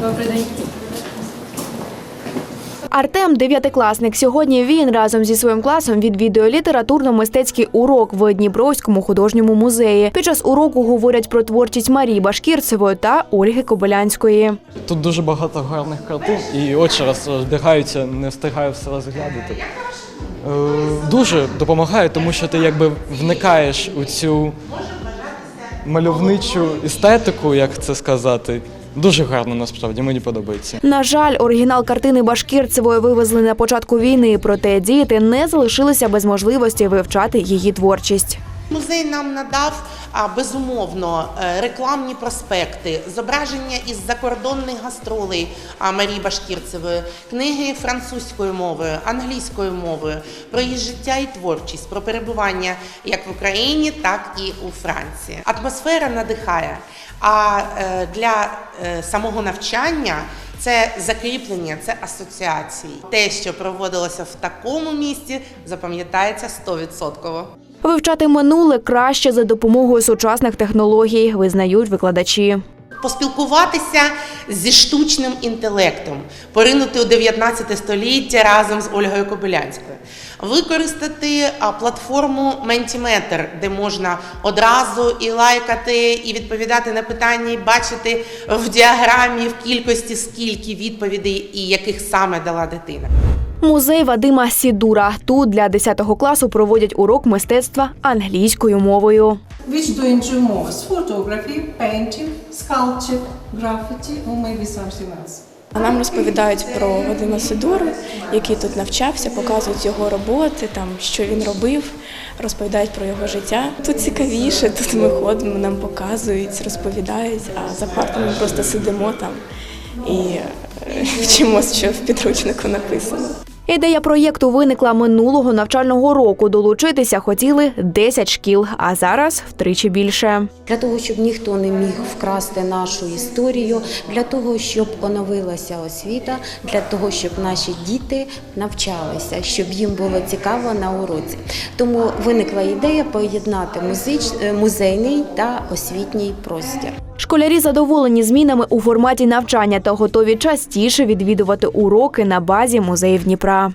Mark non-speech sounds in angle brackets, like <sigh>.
Добрий день. Артем дев'ятикласник. Сьогодні він разом зі своїм класом відвідує літературно-мистецький урок в Дніпровському художньому музеї. Під час уроку говорять про творчість Марії Башкірцевої та Ольги Кобилянської. Тут дуже багато гарних картин і очі роздягаються, не встигаю все розглядати. Е, Дуже допомагає, тому що ти якби вникаєш у цю мальовничу естетику, як це сказати. Дуже гарно насправді, мені подобається. На жаль, оригінал картини Башкірцевої вивезли на початку війни, проте діти не залишилися без можливості вивчати її творчість. Музей нам надав безумовно е, рекламні проспекти, зображення із закордонних гастролей Марії Башкірцевої, книги французькою мовою, англійською мовою, про її життя і творчість, про перебування як в Україні, так і у Франції. Атмосфера надихає. А е, для е, самого навчання це закріплення, це асоціації. Те, що проводилося в такому місті, запам'ятається 100%. Вивчати минуле краще за допомогою сучасних технологій, визнають викладачі. Поспілкуватися зі штучним інтелектом, поринути у 19 століття разом з Ольгою Кобилянською, використати платформу Mentimeter, де можна одразу і лайкати, і відповідати на питання, і бачити в діаграмі в кількості скільки відповідей і яких саме дала дитина. Музей Вадима Сідура. Тут для 10 класу проводять урок мистецтва англійською мовою. which do in moves photography, painting, sculpture, graffiti, or maybe something else. А Нам розповідають про Вадима Сидору, який тут навчався, показують його роботи, там що він робив, розповідають про його життя. Тут цікавіше, тут ми ходимо, нам показують, розповідають, а за партами просто сидимо там і е, <laughs> вчимося, що в підручнику написано. Ідея проєкту виникла минулого навчального року. Долучитися хотіли 10 шкіл, а зараз втричі більше. для того, щоб ніхто не міг вкрасти нашу історію, для того, щоб оновилася освіта, для того, щоб наші діти навчалися, щоб їм було цікаво на уроці. Тому виникла ідея поєднати музейний та освітній простір. Школярі задоволені змінами у форматі навчання та готові частіше відвідувати уроки на базі музеїв Дніпра.